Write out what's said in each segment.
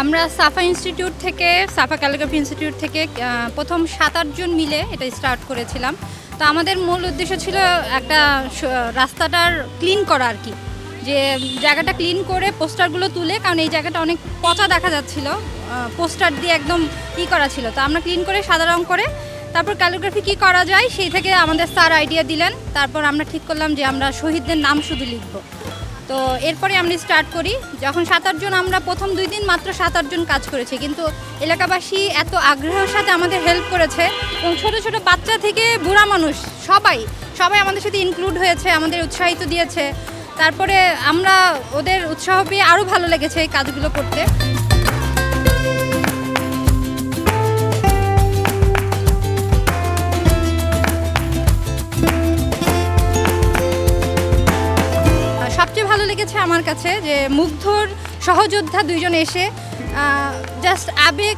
আমরা সাফা ইনস্টিটিউট থেকে, সাফা calligraphy institute থেকে প্রথম সাত আটজন মিলে এটা স্টার্ট করেছিলাম। তো আমাদের মূল উদ্দেশ্য ছিল একটা রাস্তাটার ক্লিন করা আর কি। যে জায়গাটা ক্লিন করে পোস্টারগুলো তুলে, কারণ এই জায়গাটা অনেক পচা দেখা যাচ্ছিল পোস্টার দিয়ে একদম ই করা ছিল। তো আমরা ক্লিন করে, সাদা রং করে, তারপর ক্যালিগ্রাফি কি করা যায়, সেই থেকে আমাদের স্যার আইডিয়া দিলেন। তারপর আমরা ঠিক করলাম যে আমরা শহীদদের নাম শুধু লিখব। তো এরপরে আমরা স্টার্ট করি। যখন সাত আটজন, আমরা প্রথম দুই দিন মাত্র সাত আটজন কাজ করেছি। কিন্তু এলাকাবাসী এত আগ্রহের সাথে আমাদের হেল্প করেছে এবং ছোট ছোট বাচ্চা থেকে বুড়া মানুষ, সবাই সবাই আমাদের সাথে ইনক্লুড হয়েছে, আমাদের উৎসাহিত দিয়েছে। তারপরে আমরা ওদের উৎসাহ পেয়ে আরও ভালো লেগেছে এই কাজগুলো করতে। লেগেছে আমার কাছে যে মুগ্ধর সহযোদ্ধা দুইজন এসে জাস্ট আবেগ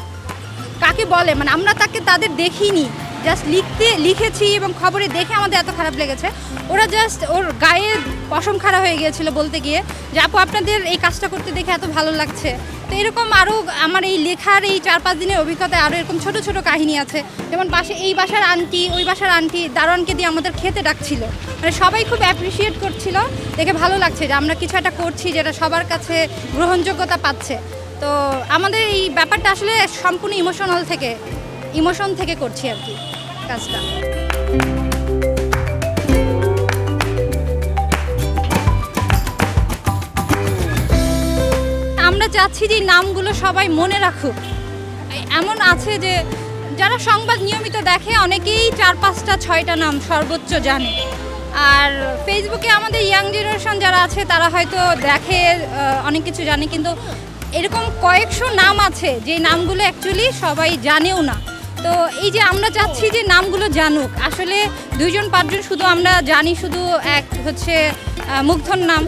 কাকে বলে? মানে আমরা তাকে তাদের দেখিনি। জাস্ট লিখতে, লিখেছি এবং খবরে দেখে আমাদের এত খারাপ লেগেছে। ওরা জাস্ট ওর গায়ে পশম খাড়া হয়ে গিয়েছিল বলতে গিয়ে যে, আপু, আপনাদের এই কাজটা করতে দেখে এত ভালো লাগছে। তো এরকম আরও আমার এই লেখার এই চার পাঁচ দিনের অভিজ্ঞতায় আরও এরকম ছোট ছোট কাহিনী আছে। যেমন পাশে, এই বাসার আন্টি, ওই বাসার আন্টি দারোয়ানকে দিয়ে আমাদের খেতে ডাকছিল। মানে সবাই খুব অ্যাপ্রিসিয়েট করছিল, দেখে ভালো লাগছে যে, আমরা কিছু একটা করছি যেটা সবার কাছে গ্রহণযোগ্যতা পাচ্ছে। তো আমাদের এই ব্যাপারটা আসলে সম্পূর্ণ ইমোশনাল থেকে ইমোশন থেকে করছি আর কি কাজটা। আমরা চাচ্ছি যে নামগুলো সবাই মনে রাখুক। এমন আছে যে যারা সংবাদ নিয়মিত দেখে অনেকেই চার পাঁচটা, ছয়টা নাম সর্বোচ্চ জানে। আর ফেসবুকে আমাদের ইয়াং জেনারেশন যারা আছে, তারা হয়তো দেখে অনেক কিছু জানে। কিন্তু এরকম কয়েকশো নাম আছে, যে নামগুলো অ্যাকচুয়ালি সবাই জানেও না। তো এই যে আমরা চাচ্ছি যে নামগুলো জানুক, আসলে দুইজন পাঁচজন শুধু আমরা জানি শুধু এক হচ্ছে মুগ্ধর নাম,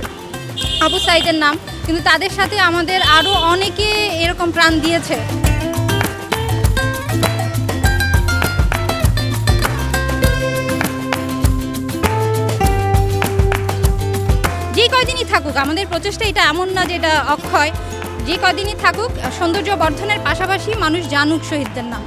আবু সাইদের নাম, কিন্তু তাদের সাথে আমাদের আরও অনেকে এরকম প্রাণ দিয়েছে। যে কয়দিনই থাকুক, আমাদের প্রচেষ্টা এটা এমন না যে এটা অক্ষয়। যে কদিনই থাকুক, সৌন্দর্য বর্ধনের পাশাপাশি মানুষ জানুক শহীদদের নাম।